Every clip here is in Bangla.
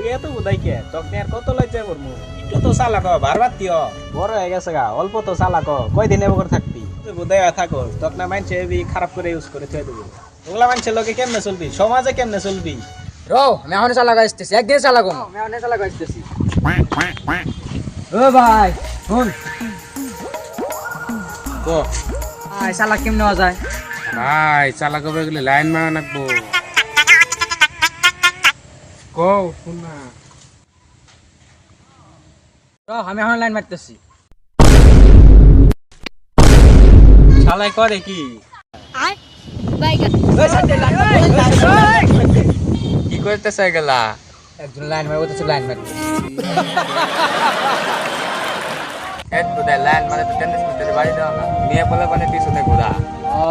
তুই এত কে আর কত লজ্জা করব একটু তো চালাক হ, বারবার তিয়। বড় হয়ে গেছে গা অল্প তো চালাক কয়দিন থাকবি? তুই বুধাই থাকো না মানছে এবি খারাপ করে ইউজ করে থুয়ে দেবো। ওগুলা মানুষের লোকে কেমনে চলবি? সমাজে কেমনে চলবি? রো আমি এখন চালাক আসতেছি একদিন চালাক আমি এখন চালাক আসতেছি ও ভাই শুন। কো? চালাক কেমনে হওয়া যায়? ভাই চালাক হবে গেলে লাইন মারা নাকবো। শুন। আমি এখন লাইন মারতেছি। শালাই করে কি কি করতে গেলা একজন লাইন মারবো তো লাইন এত বুদাই লাইন মারে তো টেনিস করতে বাড়ি দাও না। মেয়ে বলে মানে পিছনে ঘোরা। ও।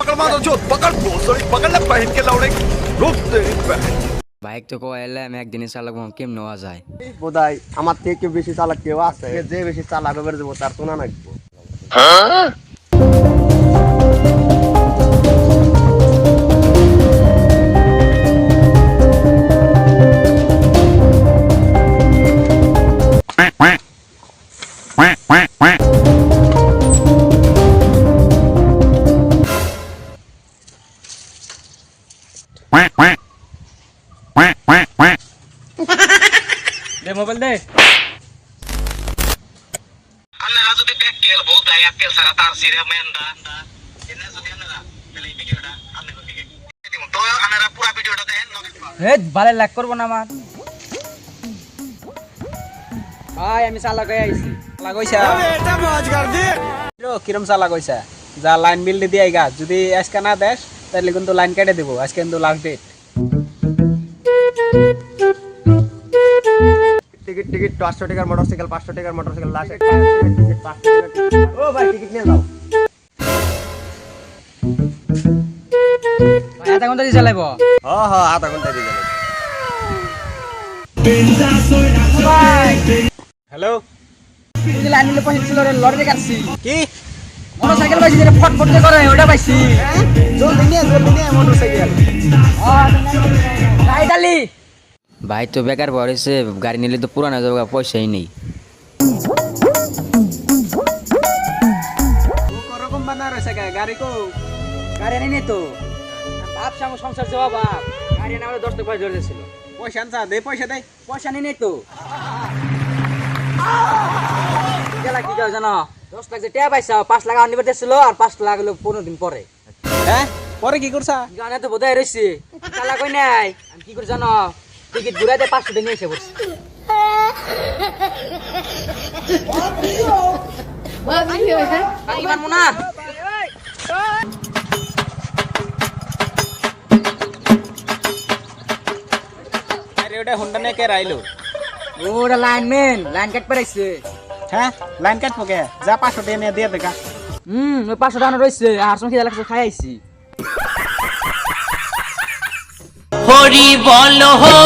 पकड़ मारो जो पकड़ भोसड़ी पकड़ ले पहन के लौड़े रुक तेरी बहन বাইক তো কইলে আমি একদিনে চালাক কেমনে হওয়া যায় বোধহয় আমার থেকে কেউ বেশি চালাক কেউ আছে যে বেশি চালাক হবে দেবো তার শোনা নাকবো দে মোবাইল দে। আপনারা যদি প্যাকেল বহুত দেয় আক্কেল সারা তার সিরে মেন্দা এনে যদি আপনারা পেলে এই ভিডিওটা আপনাদের দিকে তো আপনারা পুরো ভিডিওটা দেখেন হে ভালো লাগ করব না আমার ভাই আমি চালাক হয়ে আইছি। লাগাইছা কিরম চা লাগাইছা যা লাইন বিল দিয়ে গা। যদি আজকে না দেস তাহলে কিন্তু লাইন কেটে দেবো। আজকে কিন্তু লাস্ট ডেট টিকিট টিকিট পাঁচশো টাকার মোটরসাইকেল পাঁচশো টাকার মোটরসাইকেল লাস্ট টিকিট পাঁচশো ও ভাই টিকিট নিয়ে যাও। আধা ঘণ্টা দিয়ে চালাইবো হ হ আধা ঘণ্টা দিয়ে হ্যালো? লাইন নিলে পয়সা ছিল লড়ে কাটছি। কি? মোটরসাইকেল পাইছি যেটা ফট ফট করে ওটা পাইছি। জলদি নিয়ে জলদি নিয়ে মোটরসাইকেল। রাইডালি ভাই তো বেকার পড়েছে গাড়ি নিলে তো পুরানো যাবে পয়সাই নেই। গাড়ি কো। গাড়ি আনি তো। বাপ সামু সংসার যাওয়া বাপ। গাড়ি আনা আমাদের দশ টাকা জোর দিয়েছিল। পয়সা আনছা দে পয়সা দে। পয়সা নেই নেই তো। গেলা কি যাও জানো? দশ লাখ যে টেয়া পাইছা পাঁচ লাখ আনিবার দিয়েছিল আর পাঁচ লাখ হলো পনেরো দিন পরে। হ্যাঁ? পরে কি করছা? গানে তো বোধহয় রয়েছে কই নাই? আমি কি করে জানো? টিকিট ঘুরাই দিয়ে পাঁচশো এসে পড়ছি। পারব না ওটা হুন্ডা নিয়ে কে রাইলো? ওটা লাইনম্যান লাইন কাট পেরাইছে হ্যাঁ লাইন কাটবো কে যা পাঁচশো দিয়ে নিয়ে দিয়ে দেখা। হুম ওই পাঁচশো টাকা রয়েছে আর সঙ্গে খেয়ে লাগছে খাই আইছি। হরি বল হরি বল